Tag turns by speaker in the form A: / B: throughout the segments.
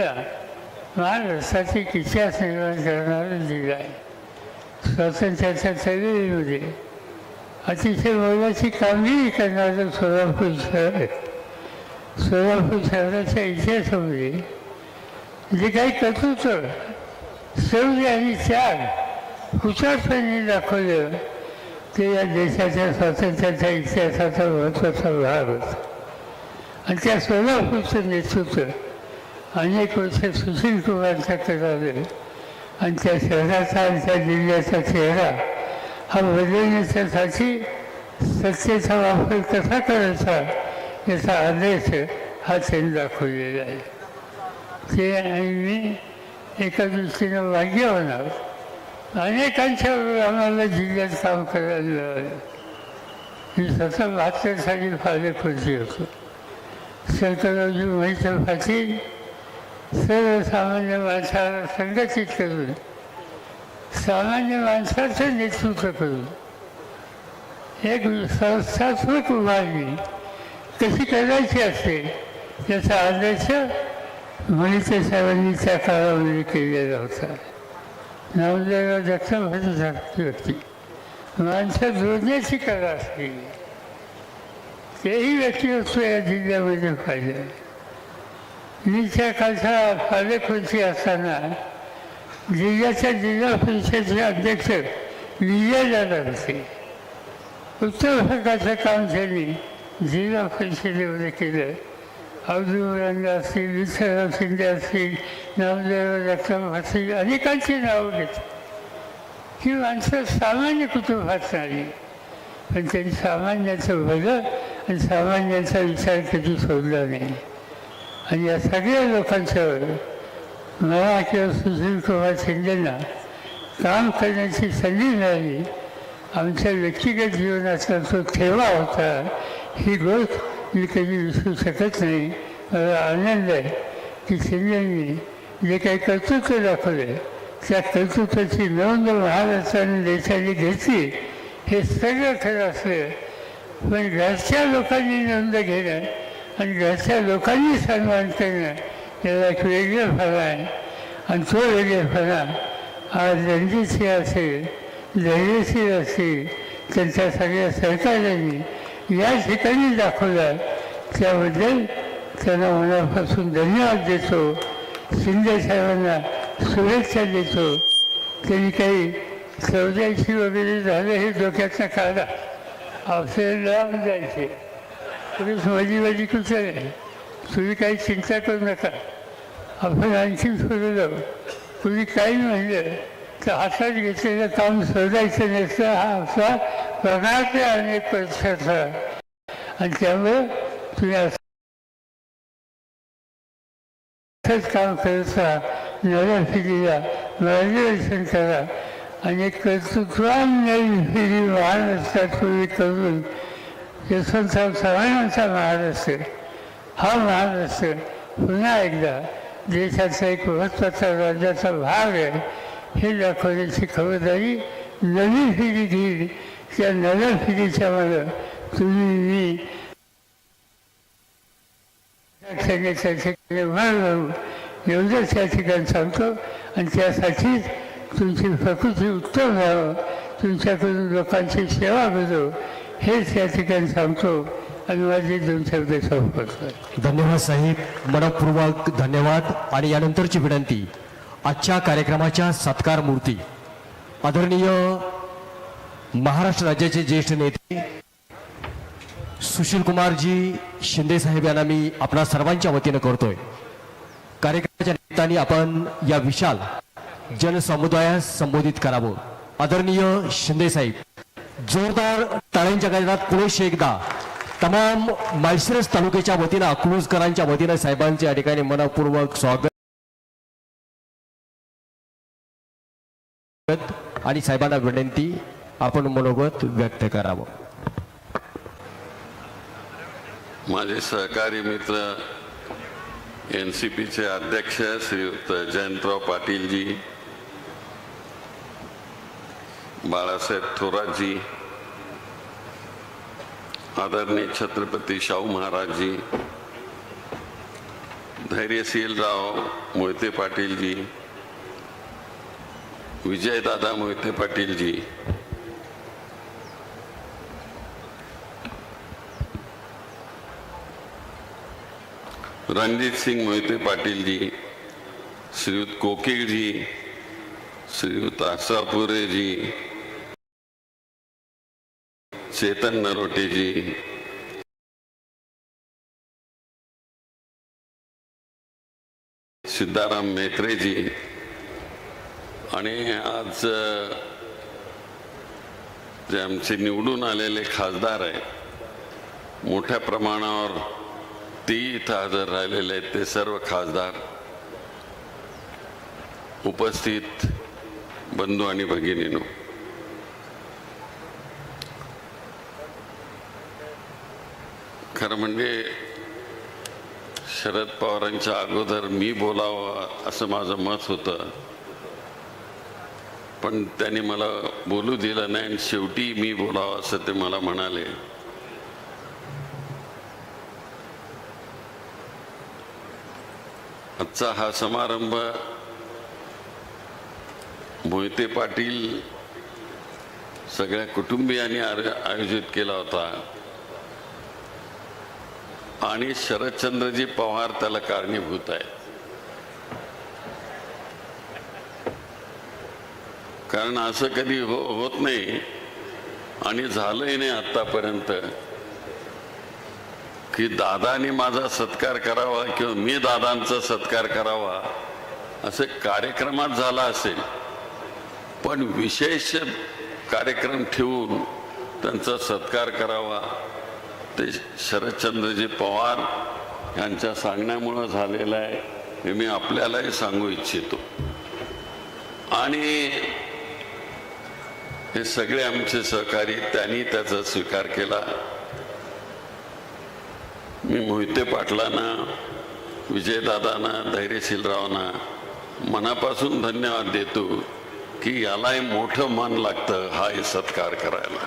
A: महाराष्ट्राची इतिहास निर्माण करणारं जिल्हा आहे स्वातंत्र्याच्या चळवळीमध्ये. अतिशय मोलाची कामगिरी करणारं सोलापूर शहर आहे. सोलापूर शहराच्या इतिहासामध्ये जे काही कर्तृत्व शौर्य आणि त्याग हुशारपणे दाखवलं ते या देशाच्या स्वातंत्र्याच्या इतिहासाचा महत्त्वाचा भाग होता. आणि त्या सोलापूरचं नेतृत्व अनेक वर्ष सुशील कुमारचा करावे आणि त्या शहराचा आणि त्या जिल्ह्याचा चेहरा हा बदलण्याच्यासाठी सत्तेचा वापर कसा करायचा याचा आदेश हा त्यांनी दाखवलेला आहे. ते आणि मी एका दृष्टीनं भाग्य होणार. अनेकांच्या आम्हाला जिल्ह्यात काम करायला मिळालं. मी स्वतः बहात्तर साली खुर्ची होतो. शंकररावजी महेश पाटील सर्वसामान्य माणसाला संघटित करून सामान्य माणसाचं नेतृत्व करून एक संस्थात्मक उभारणी कशी करायची असते याचा आदर्श मोहिते साहेबांनी त्या काळामध्ये केलेला होता. नामदेवराव जगताप होती माणसं जोडण्याची कला असते. तेही व्यक्तिमत्व या जिल्ह्यामध्ये पाहिजे मी त्या कालचा पालकमंत्री असताना जिल्ह्याच्या जिल्हा परिषदेचे अध्यक्ष विजयदादा होते. उत्तर भागाचं काम त्यांनी जिल्हा परिषदेमध्ये केलं. अब्दुल असतील विठ्ठलराव शिंदे असतील नामदेव जगताप असतील अनेकांची नावं घेतली. ही माणसं सामान्य कुटुंबात नाही पण त्यांनी सामान्याचं भलं आणि सामान्यांचा विचार कधी सोडला नाही. आणि या सगळ्या लोकांच्यावर मला किंवा सुशील कुमार शिंदेंना काम करण्याची संधी मिळाली. आमच्या व्यक्तिगत जीवनाचा जो ठेवा होता ही गोष्ट मी कधी विसरू शकत नाही. मला आनंद आहे की शिंदेंनी जे काही कर्तृत्व दाखवले त्या कर्तृत्वाची नोंद महाराष्ट्राने देशाने घेतली. हे सगळं खरं असलं पण घरच्या लोकांनी नोंद घेणं आणि घरच्या लोकांनी सन्मान करणं त्याला एक वेगळं फळ आहे आणि तो वेगळेपणा आज रणजितसिंह असेल धैर्यशील असेल त्यांच्या सगळ्या सहकार्यांनी या ठिकाणी दाखवला. त्याबद्दल त्यांना मनापासून धन्यवाद देतो. शिंदे साहेबांना शुभेच्छा देतो. त्यांनी काही चौद्याऐंशी वगैरे झालं हे डोक्यातनं काढा. आपल्याला लांब जायचे. पोलीस माझी माझी आहे तुम्ही काही चिंता करू नका. आपण आणखी सुरू जाऊ. तुम्ही काही म्हणलं तर हातात घेतलेलं काम शोधायचं नसतं. हा आपला पगारचे अनेक पक्षाचा आणि त्यामुळे तुम्ही असंच काम करत राहा. नव्या पिढीला मार्गदर्शन करा. आणि कर्तृत्वान नवी पिढी असतात पूर्वी करून यशवंतराव चव्हाणांचा महाराष्ट्र हा महाराष्ट्र पुन्हा एकदा देशाचा एक महत्त्वाचा राज्याचा भाग आहे. हे दाखवण्याची खबरदारी नवी पिढी घेईल त्या नव्या पिढीच्या मला तुम्ही मी ठिकाणी एवढंच त्या ठिकाणी सांगतो. आणि त्यासाठीच तुमची प्रकृती उत्तम व्हावं. तुमच्याकडून लोकांची सेवा करू हेच या ठिकाणी सांगतो. आणि माझे दोन शब्द
B: धन्यवाद साहेब. मनपूर्वक धन्यवाद. आणि यानंतरची विनंती आजच्या कार्यक्रमाच्या सत्कार मूर्ती. आदरणीय महाराष्ट्र राज्याचे ज्येष्ठ नेते सुशील कुमारजी शिंदे साहेब यांना मी आपल्या सर्वांच्या वतीनं करतोय. कार्यक्रमाच्या निमित्ताने आपण या विशाल जनसमुदायास संबोधित करावं. आदरणीय शिंदे साहेब जोरदार टाळ्यांच्या गजरात पुढे एकदा. तमाम माळशिरस तालुक्याच्या वतीनं अकलूजकरांच्या वतीनं साहेबांचे या ठिकाणी मनपूर्वक स्वागत आणि साहेबांना विनंती आपण मनोगत व्यक्त करावं.
C: माझे सहकारी मित्र एन सी पीचे अध्यक्ष श्रीयुक्त जयंतराव पाटीलजी बाळासाहेब थोरातजी आदरणीय छत्रपती शाहू महाराजजी. धैर्यशीलराव मोहिते पाटीलजी. विजयदादा मोहिते पाटीलजी. रणजित सिंग मोहिते पाटीलजी. श्रीयुत कोकिळजी श्रीयुत आसापुरेजी. चेतन नरोटेजी. सिद्धाराम मेत्रेजी आणि आज जे आमचे निवडून आलेले खासदार आहेत मोठ्या प्रमाणावर ती इथं हजर राहिलेले आहेत ते सर्व खासदार उपस्थित बंधू आणि भगिनीनो. खरं म्हणजे शरद पवारांच्या अगोदर मी बोलावं असं माझं मत होतं. पण त्यांनी मला बोलू दिलं नाही आणि शेवटी मी बोलावं असं ते मला म्हणाले. आजचा हा समारंभ मोहिते पाटील सगळ्या कुटुंबियांनी आर- आयोजित केला होता. आणि शरदचंद्रजी पवार त्याला कारणीभूत आहेत. कारण असं कधी हो होत नाही आणि झालंही नाही आतापर्यंत की दादानी माझा सत्कार करावा किंवा मी दादांचा सत्कार करावा असं कार्यक्रमात झाला असेल. पण विशेष कार्यक्रम ठेवून त्यांचा सत्कार करावा ते शरदचंद्रजी पवार यांच्या सांगण्यामुळं झालेलं आहे हे मी आपल्यालाही सांगू इच्छितो. आणि हे सगळे आमचे सहकारी त्यांनी त्याचा स्वीकार केला. मी मोहिते पाटलांना विजयदादांना धैर्यशीलरावांना मनापासून धन्यवाद देतो की यालाही मोठं मन लागतं हा सत्कार करायला.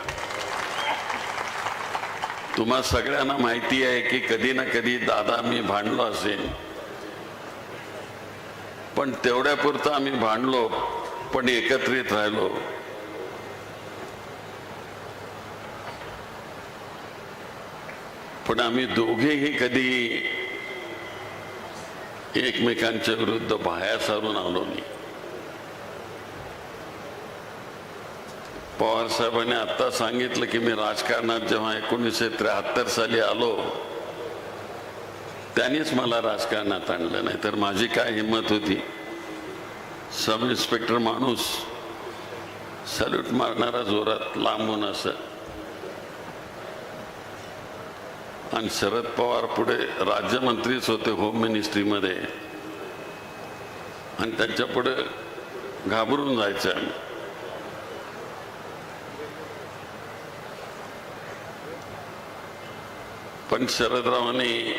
C: तुम्हा सगळ्यांना माहिती आहे की कधी ना कधी दादा मी भांडलो असेल. पण तेवढ्यापुरतं आम्ही भांडलो पण एकत्रित राहिलो. पण आम्ही दोघेही कधी एकमेकांच्या विरुद्ध बाहेर सारून आलो नाही. पवार साहेबांनी आत्ता सांगितलं की मी राजकारणात जेव्हा एकोणीसशे त्र्याहत्तर साली आलो त्यांनीच मला राजकारणात आणलं. नाही तर माझी काय हिंमत होती? सब इन्स्पेक्टर माणूस सल्यूट मारणारा जोरात लांबून असं. आणि शरद पवार पुढे राज्यमंत्रीच होते होम मिनिस्ट्रीमध्ये आणि त्यांच्या पुढे घाबरून जायचं आम्ही. पण शरदरावांनी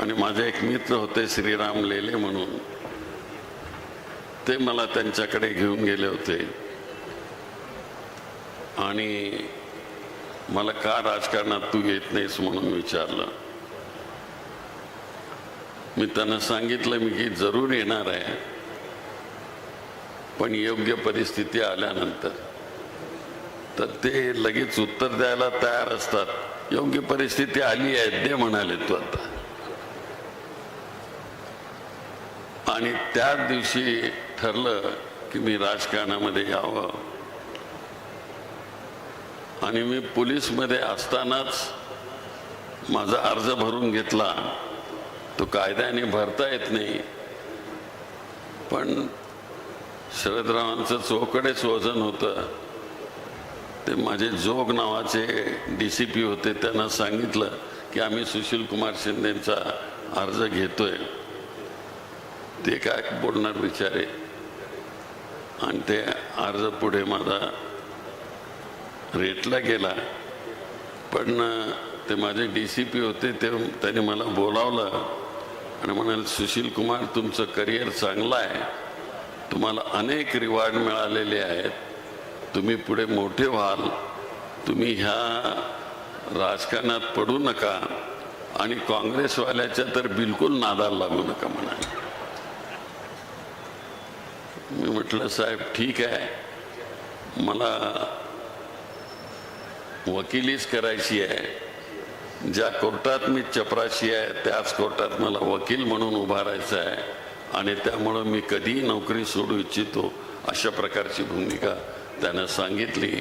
C: आणि माझे एक मित्र होते श्रीराम लेले म्हणून ते मला त्यांच्याकडे घेऊन गेले होते. आणि मला का राजकारणात तू येत नाहीस म्हणून विचारलं. मी त्यांना सांगितलं मी की जरूर येणार आहे पण योग्य परिस्थिती आल्यानंतर. तर ते लगेच उत्तर द्यायला तयार असतात. योग्य परिस्थिती आली आहे ते म्हणाले तू आता. आणि त्याच दिवशी ठरलं की मी राजकारणामध्ये यावं. आणि मी पोलीसमध्ये असतानाच माझा अर्ज भरून घेतला. तो कायद्याने भरता येत नाही. पण शरदरावांचं चोकडेच वजन होतं. ते माझे जोग नावाचे डी सी पी होते त्यांना सांगितलं की आम्ही सुशील कुमार शिंदेचा अर्ज घेतोय. ते काय बोलणार विचारे आणि ते अर्ज पुढे माझा रेटला गेला. पण ते माझे डी सी पी होते ते त्यांनी मला बोलावलं. आणि म्हणाले सुशील कुमार तुमचं करिअर चांगलं आहे. तुम्हाला अनेक रिवॉर्ड मिळालेले आहेत. तुम्ही पुढे मोठे व्हाल. तुम्ही ह्या राजकारणात पडू नका आणि काँग्रेसवाल्याच्या तर बिलकुल नादाला लागू नका म्हणाले. मी म्हटलं साहेब ठीक आहे. मला वकिलीच करायची आहे. ज्या कोर्टात मी चपराशी आहे त्याच कोर्टात मला वकील म्हणून उभा राहायचं आहे आणि त्यामुळं मी कधीही नोकरी सोडू इच्छितो अशा प्रकारची भूमिका त्यानं सांगितली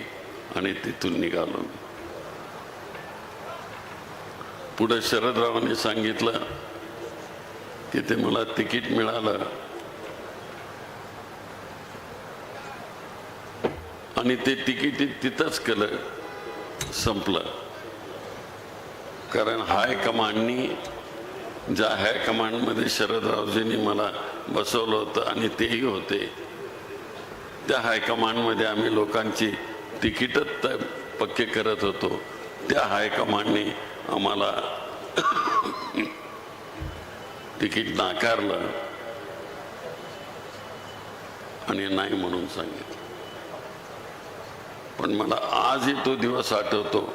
C: आणि तिथून निघालो मी. पुढे शरदरावांनी सांगितलं की ते मला तिकीट मिळालं. आणि ते तिकीट तिथंच केलं संपलं. कारण हाय कमांडनी ज्या हाय कमांडमध्ये शरदरावजींनी मला बसवलं होतं आणि तेही होते त्या हायकमांडमध्ये आम्ही लोकांची तिकीटच पक्के करत होतो. त्या हायकमांडने आम्हाला तिकीट नाकारलं आणि नाही म्हणून सांगितलं. पण मला आजही तो दिवस आठवतो.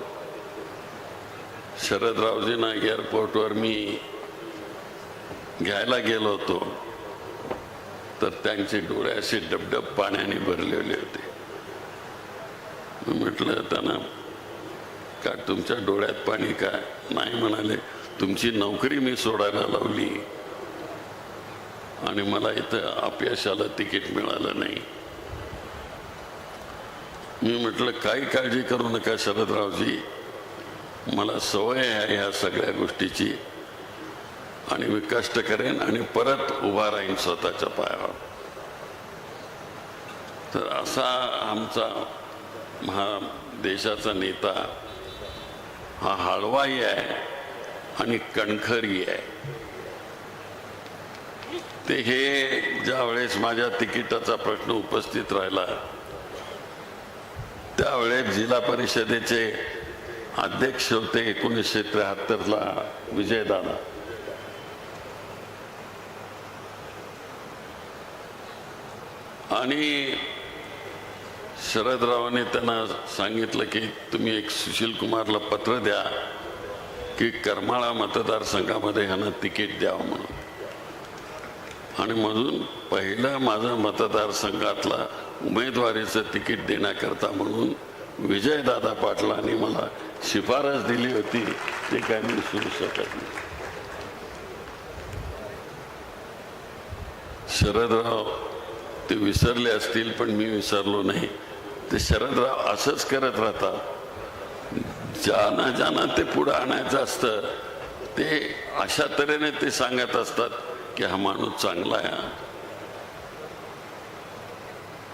C: शरदरावजींना एअरपोर्टवर मी घ्यायला गेलो होतो. तर त्यांचे डोळे असे डबडब पाण्याने भरलेले होते. म्हटलं त्यांना का तुमच्या डोळ्यात पाणी काय नाही म्हणाले तुमची नोकरी मी सोडायला लावली आणि मला इथं अपयशाला तिकीट मिळालं नाही. मी म्हटलं काही काळजी करू नका शरदरावजी. मला सवय आहे ह्या सगळ्या गोष्टीची. आणि मी कष्ट करेन आणि परत उभा राहीन स्वतःच्या पायावर. तर असा आमचा हा देशाचा नेता हा हळवाही आहे आणि कणखरही आहे. ते हे ज्या वेळेस माझ्या तिकिटाचा प्रश्न उपस्थित राहिला त्यावेळेस जिल्हा परिषदेचे अध्यक्ष होते एकोणीसशे त्र्याहत्तरला विजयदादा. आणि शरदरावांनी त्यांना सांगितलं की तुम्ही एक सुशील कुमारला पत्र द्या की करमाळा मतदारसंघामध्ये ह्यांना तिकीट द्यावं म्हणून. आणि म्हणून पहिलं माझा मतदारसंघातला उमेदवारीचं तिकीट देण्याकरता म्हणून विजयदादा पाटलांनी मला शिफारस दिली होती ते काय मी सुरू शकत नाही. शरदराव ते विसरले असतील पण मी विसरलो नाही. ते शरदराव असंच करत राहतात. ज्यांना ज्यांना ते पुढं आणायचं असतं ते अशा तऱ्हेने ते सांगत असतात की हा माणूस चांगला आहे.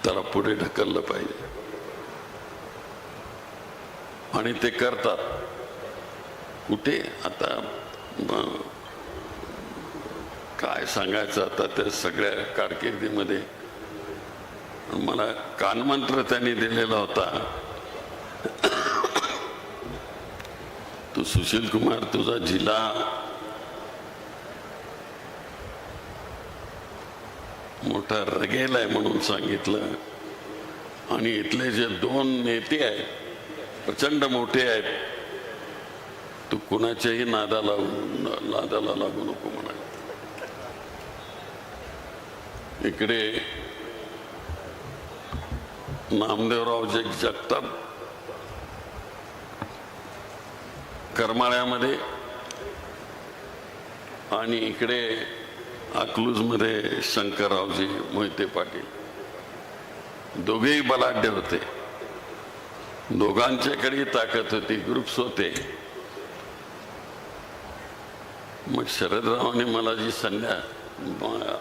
C: त्याला पुढे ढकललं पाहिजे. आणि ते करतात. कुठे? आता काय सांगायचं आता त्या सगळ्या कारकिर्दीमध्ये? मला कानमंत्र त्यांनी दिलेला होता. तू सुशील कुमार तुझा जिल्हा मोठा रगेल आहे म्हणून सांगितलं. आणि इथले जे दोन नेते आहेत प्रचंड मोठे आहेत तू कुणाच्याही नादाला नादाला लागू नको म्हणा इकडे नामदेवराव जग जगताप करमाळ्यामध्ये आणि इकडे अकलूजमध्ये शंकररावजी मोहिते पाटील. दोघेही बलाढ्य होते. दोघांच्याकडे ताकद होती ग्रुप्स होते. मग शरदरावांनी मला जी संध्या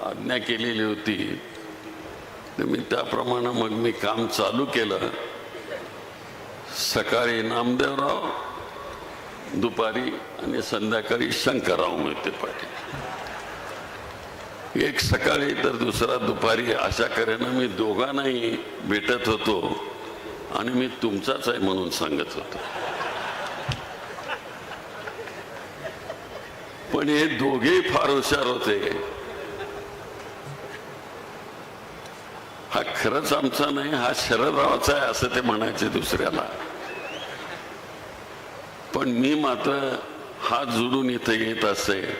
C: आज्ञा केलेली होती तर मी त्याप्रमाणे मग मी काम चालू केलं. सकाळी नामदेवराव दुपारी आणि संध्याकाळी शंकरराव मोहिते पाटील. एक सकाळी तर दुसरा दुपारी अशा करेनं मी दोघांनाही भेटत होतो आणि मी तुमचाच आहे म्हणून सांगत होतो. पण हे दोघेही फार हुशार होते. खरंच आमचा नाही हा शरदरावाचा आहे असं ते म्हणायचे दुसऱ्याला. पण मी मात्र हात जोडून इथं येत असे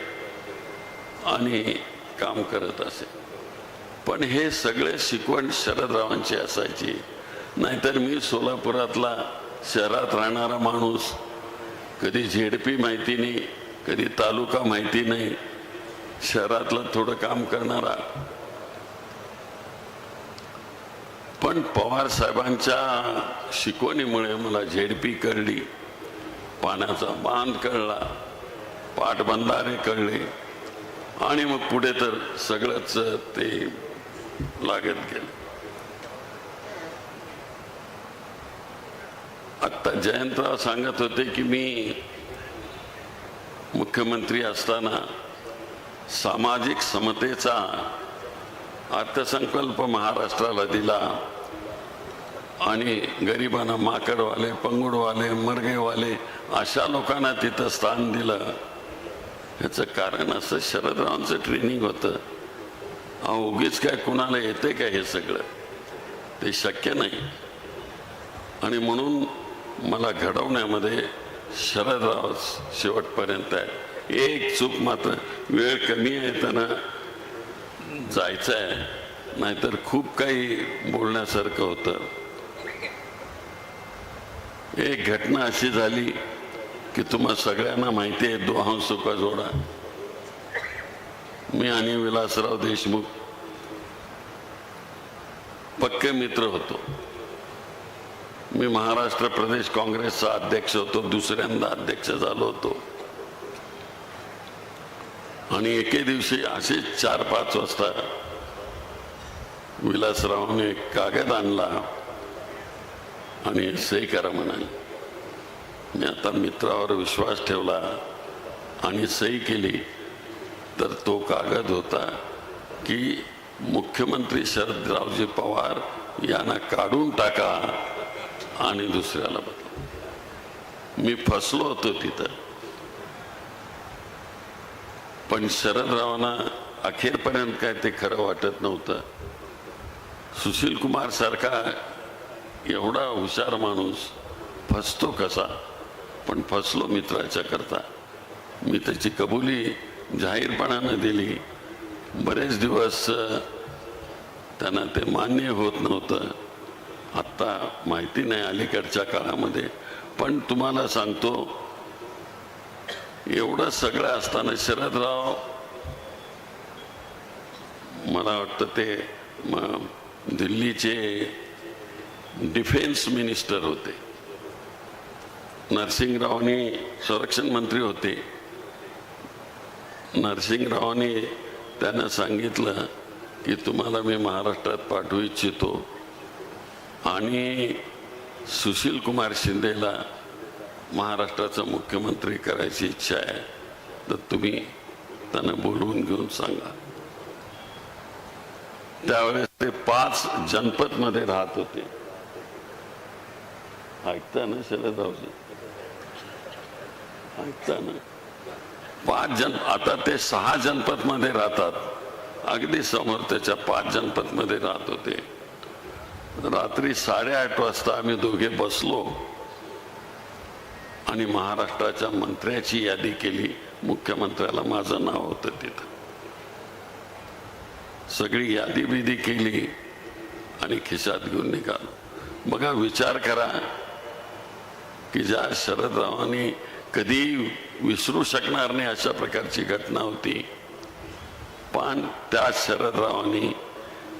C: आणि काम करत असे. पण हे सगळे शिकवण शरदरावांची असायची. नाहीतर मी सोलापुरातला शहरात राहणारा माणूस कधी झेडपी माहिती नाही कधी तालुका माहिती नाही शहरातलं थोडं काम करणारा. पण पवार साहेबांच्या शिकवणीमुळे मला झेडपी कळली. पाण्याचा बांध कळला पाटबंधारे कळले आणि मग पुढे तर सगळंच ते लागत गेलं. आत्ता जयंतराव सांगत होते की मी मुख्यमंत्री असताना सामाजिक समतेचा अर्थसंकल्प महाराष्ट्राला दिला. आणि गरिबांना माकडवाले पंगुडवाले मरगेवाले अशा लोकांना तिथं स्थान दिलं. ह्याचं कारण असं शरदरावांचं ट्रेनिंग होतं. अहो उगीच काय कुणाला येते काय हे सगळं? ते शक्य नाही. आणि म्हणून मला घडवण्यामध्ये शरदराव शेवटपर्यंत आहे. एक चूक मात्र वेळ कमी आहे त्यांना जायचं आहे नाहीतर खूप काही बोलण्यासारखं होतं. एक घटना अशी झाली की तुम्हा सगळ्यांना माहिती आहे दोहा सुका जोडा. मी आणि विलासराव देशमुख पक्के मित्र होतो. मी महाराष्ट्र प्रदेश काँग्रेसचा अध्यक्ष होतो दुसऱ्यांदा अध्यक्ष झालो होतो. आणि एके दिवशी असे चार पाच वाजता विलासरावने एक कागद आणला आणि सही करा म्हणाले मी आता मित्रावर विश्वास ठेवला आणि सही केली तर तो कागद होता की मुख्यमंत्री शरदरावजी पवार यांना काढून टाका आणि दुसऱ्याला बदला. मी फसलो होतो तिथं. पण शरदरावांना अखेरपर्यंत काय ते खरं वाटत नव्हतं. सुशील कुमार सारखा एवढा हुशार माणूस फसतो कसा? पण फसलो मित्राच्या करता. मी त्याची कबुली जाहीरपणानं दिली. बरेच दिवस त्यांना ते मान्य होत नव्हतं. आत्ता माहिती नाही अलीकडच्या काळामध्ये. पण तुम्हाला सांगतो एवढं सगळं असताना शरदराव मला वाटतं ते दिल्लीचे डिफेन्स मिनिस्टर होते. नरसिंगरावनी संरक्षण मंत्री होते. नरसिंगरावनी त्यांना सांगितलं की तुम्हाला मी महाराष्ट्रात पाठवू इच्छितो. आणि सुशील कुमार शिंदेला महाराष्ट्राचा मुख्यमंत्री करायची इच्छा आहे तर तुम्ही त्यांना बोलवून घेऊन सांगा. त्यावेळेस ते पाच जनपदमध्ये राहत होते. ऐकता ना शरदरावजी ऐकता ना? पाच जन आता ते सहा जनपदमध्ये राहतात. अगदी समोर त्याच्या पाच जनपदमध्ये राहत होते. रात्री साडेआठ वाजता आम्ही दोघे बसलो. आणि महाराष्ट्राच्या मंत्र्याची यादी केली. मुख्यमंत्र्याला माझं नाव होतं तिथं. सगळी यादी बिदी केली आणि खिशात घेऊन निघालो. बघा विचार करा की ज्या शरदरावांनी कधी विसरू शकणार नाही अशा प्रकारची घटना होती. पण त्या शरदरावांनी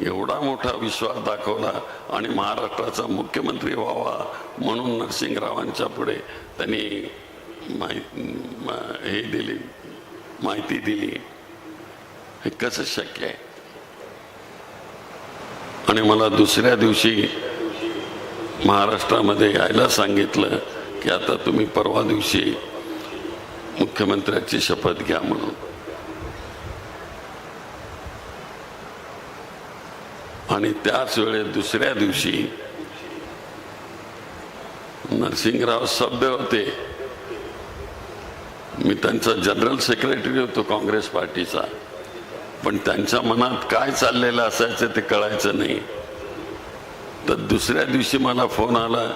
C: एवढा मोठा विश्वास दाखवला आणि महाराष्ट्राचा मुख्यमंत्री व्हावा म्हणून नरसिंगरावांच्या पुढे त्यांनी माहि हे दिली माहिती दिली. हे कसं शक्य आहे? आणि मला दुसऱ्या दिवशी महाराष्ट्रामध्ये यायला सांगितलं की आता तुम्ही परवा दिवशी मुख्यमंत्र्याची शपथ घ्या म्हणून. आणि त्याच वेळेस दुसऱ्या दिवशी नरसिंगराव सभ्य होते. मी त्यांचा जनरल सेक्रेटरी होतो काँग्रेस पार्टीचा. पण त्यांच्या मनात काय चाललेलं असायचं ते कळायचं नाही. तर दुसऱ्या दिवशी मला फोन आला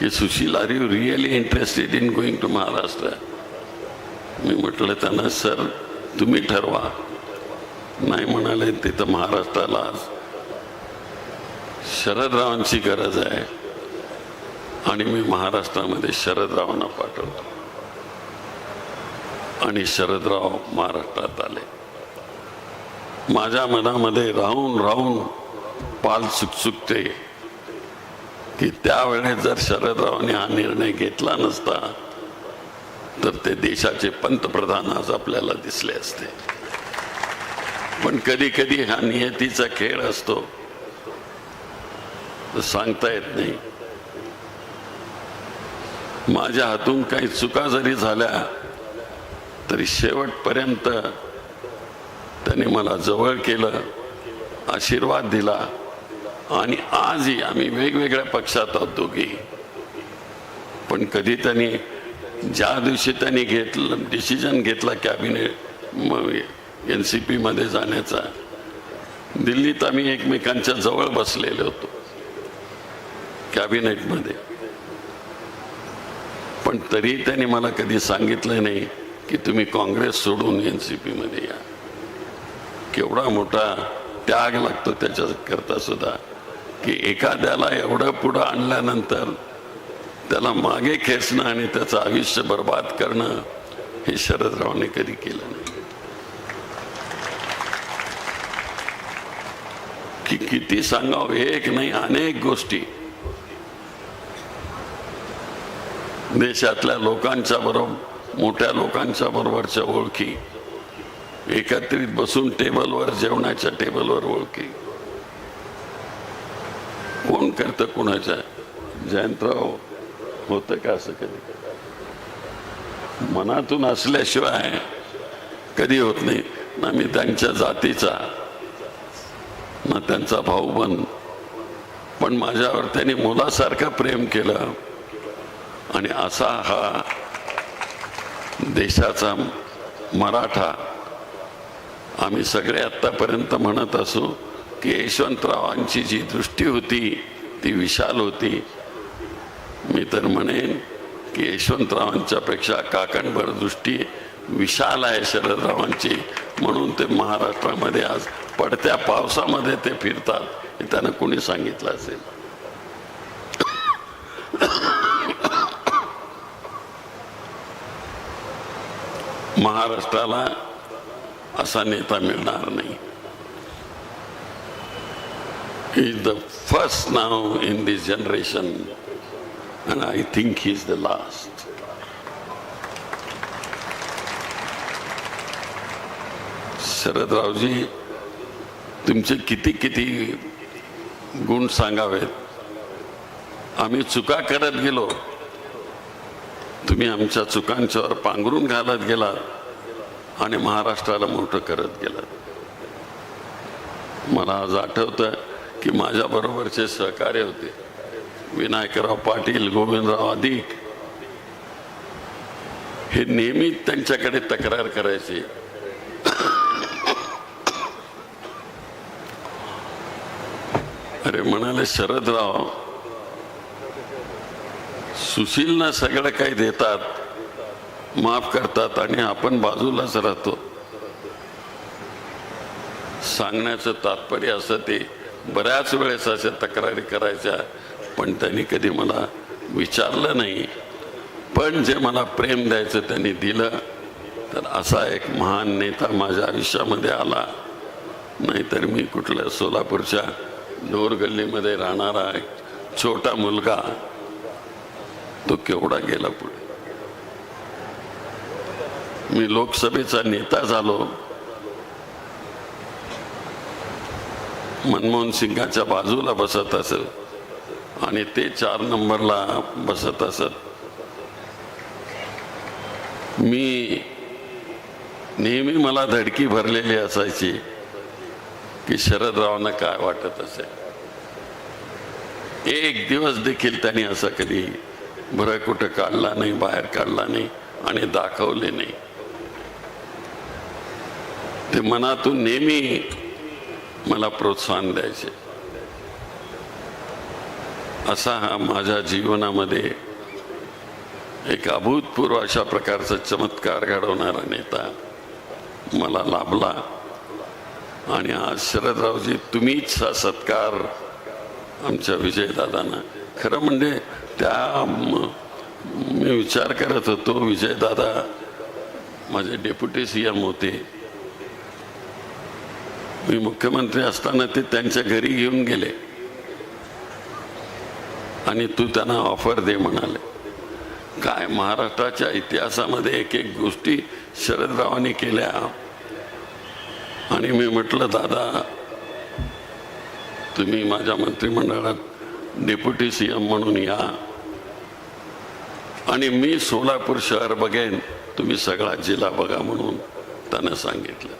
C: की Sushil are you really interested in going to Maharashtra मी म्हटलं त्यांना सर तुम्ही ठरवा. नाही म्हणाले तिथं महाराष्ट्राला आज शरदरावांची गरज आहे. आणि मी महाराष्ट्रामध्ये शरदरावांना पाठवतो. आणि शरदराव महाराष्ट्रात आले. माझ्या मनामध्ये राहून राहून पाल चुकचुकते की त्यावेळेस जर शरदरावांनी हा निर्णय घेतला नसता तर ते देशाचे पंतप्रधान आज आपल्याला दिसले असते. पण कधी कधी हा नियतीचा खेळ असतो. सांगता येत नाही. माझ्या हातून काही चुका जरी झाल्या तरी शेवटपर्यंत त्याने मला जवळ केलं आशीर्वाद दिला आणि आजही आम्ही वेगवेगळ्या पक्षात आहोत दोघी. पण कधी त्यांनी ज्या दिवशी त्यांनी घेतलं डिसिजन घेतला कॅबिनेट एन सी पीमध्ये जाण्याचा दिल्लीत आम्ही एकमेकांच्या जवळ बसलेले होतो. कॅबिनेटमध्ये पण तरी त्यांनी मला कधी सांगितलं नाही की तुम्ही काँग्रेस सोडून एन सी पीमध्ये या. केवढा मोठा त्याग लागतो त्याच्याकरता सुद्धा की एखाद्याला एवढं पुढं आणल्यानंतर त्याला मागे खेचणं आणि त्याचं आयुष्य बर्बाद करणं हे शरदरावने कधी केलं नाही. की किती सांगावं एक नाही अनेक गोष्टी. देशातल्या लोकांच्या बरोबर मोठ्या लोकांच्या बरोबरच्या ओळखी. एकत्रित बसून टेबलवर जेवणाच्या टेबलवर ओळखी. कोण करतं कोणाच्या? जयंतराव होतं का असं कधी? मनातून असल्याशिवाय कधी होत नाही. ना मी त्यांच्या जातीचा ना त्यांचा भाऊ बन. पण माझ्यावर त्यांनी मुलासारखं प्रेम केलं. आणि असा हा देशाचा मराठा आम्ही सगळे आत्तापर्यंत म्हणत असू की यशवंतरावांची जी दृष्टी होती ती विशाल होती. मी तर म्हणेन की यशवंतरावांच्यापेक्षा काकणभर दृष्टी विशाल आहे शरदरावांची. म्हणून ते महाराष्ट्रामध्ये आज पडत्या पावसामध्ये ते फिरतात. हे त्यांना कोणी सांगितलं असेल? महाराष्ट्राला असा नेता मिळणार नाही. Is the first now in this generation and I think he is the last Sharadraoji तुमचे किती किती गुण सांगावेत. आम्ही चुका करत गेलो. तुम्ही आमच्या चुकांच्यावर पांघरून घालत गेलात आणि महाराष्ट्राला मोठं करत गेलात. मला आज आठवतं की माझ्याबरोबरचे सहकार्य होते. विनायकराव पाटील गोविंदराव अधिक. हे नेहमी त्यांच्याकडे तक्रार करायची. अरे म्हणाले शरदराव सुशीलना सगळं काही देतात माफ करतात आणि आपण बाजूलाच राहतो. सांगण्याचं तात्पर्य असं ते बऱ्याच वेळेस अशा तक्रारी करायच्या पण त्यांनी कधी मला विचारलं नाही. पण जे मला प्रेम द्यायचं त्यांनी दिलं तर असा एक महान नेता माझ्या आयुष्यामध्ये आला. नाहीतर मी कुठल्या सोलापूरच्या ढोर गल्लीमध्ये राहणारा एक छोटा मुलगा तो केवढा गेला पुढे. मी लोकसभेचा नेता झालो. मनमोहन सिंगाच्या बाजूला बसत असत आणि ते चार नंबरला बसत असत. मी नेहमी मला धडकी भरलेली असायची. की शरदरावांना काय वाटत असेल? एक दिवस देखील त्यांनी असं कधी बरं कुठं काढला नाही बाहेर काढला नाही आणि दाखवले नाही. ते मनातून नेहमी मला प्रोत्साहन द्यायचे. असा हा माझ्या जीवनामध्ये एक अभूतपूर्व अशा प्रकारचा चमत्कार घडवणारा नेता मला लाभला. आणि आज शरदरावजी तुम्हीच हा सत्कार आमच्या विजयदादांना. खरं म्हणजे त्या मी विचार करत होतो विजयदादा माझे डेप्युटी सी एम होते. मी मुख्यमंत्री असताना ते त्यांच्या घरी घेऊन गेले. आणि तू त्यांना ऑफर दे म्हणाले. काय महाराष्ट्राच्या इतिहासामध्ये एक एक गोष्टी शरदरावांनी केल्या. आणि मी म्हटलं दादा तुम्ही माझ्या मंत्रिमंडळात डेप्युटी सी एम म्हणून या आणि मी सोलापूर शहर बघेन. तुम्ही सगळा जिल्हा बघा म्हणून त्यानं सांगितलं.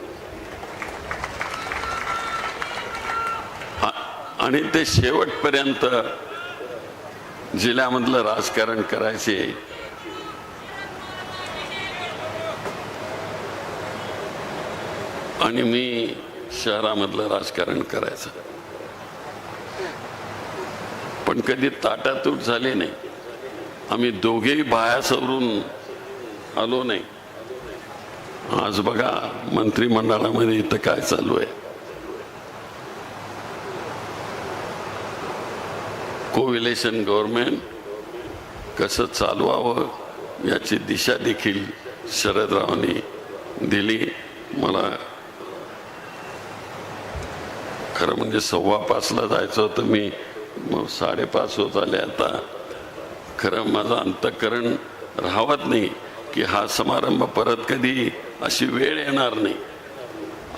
C: आणि ते शेवटपर्यंत जिल्ह्यामधलं राजकारण करायचे आणि मी शहरामधलं राजकारण करायचं. पण कधी ताटातूट झाली नाही. आम्ही दोघेही बायासवरून आलो नाही. आज बघा मंत्रिमंडळामध्ये इथं काय चालू आहे. कोविलेशन गव्हर्नमेंट कसं चालवावं याची दिशा देखील शरदरावांनी दिली. मला खरं म्हणजे सव्वा पाचला जायचं होतं मी मग साडेपाच होत आले आता. खरं माझं अंतःकरण राहत नाही की हा समारंभ परत कधी अशी वेळ येणार नाही.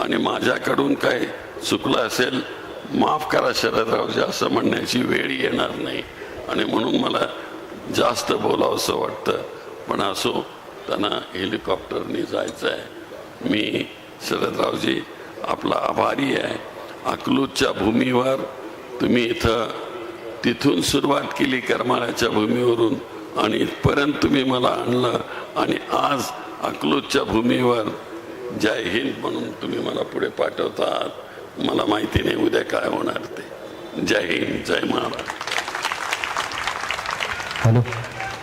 C: आणि माझ्याकडून काय चुकलं असेल माफ करा शरदरावजी असं म्हणण्याची वेळ येणार नाही. आणि म्हणून मला जास्त बोलावंसं वाटतं. पण असो त्यांना हेलिकॉप्टरने जायचं आहे मी शरदरावजी आपला आभारी आहे. अकलूजच्या भूमीवर तुम्ही इथं तिथून सुरुवात केली करमाळ्याच्या भूमीवरून आणि इथपर्यंत तुम्ही मला आणलं आणि आज अकलूजच्या भूमीवर जय हिंद म्हणून तुम्ही मला पुढे पाठवतात. मला माहिती नाही उद्या काय होणार ते. जय हिंद जय महाराष्ट्र
B: हॅलो.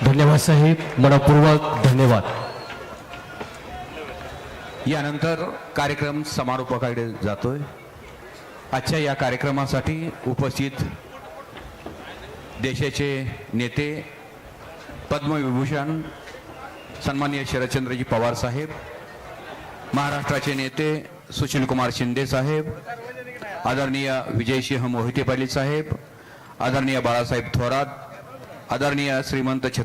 B: धन्यवाद साहेब. मनपूर्वक धन्यवाद.
D: यानंतर कार्यक्रम समारोपाकडे जातोय. आजच्या या कार्यक्रमासाठी उपस्थित देशाचे नेते पद्मविभूषण सन्माननीय शरदचंद्रजी पवार साहेब महाराष्ट्राचे नेते सुशीलकुमार शिंदे साहेब आदरणीय विजयसिंह मोहिते पाटील साहेब आदरणीय बाळासाहेब थोरात आदरणीय श्रीमंत छत्र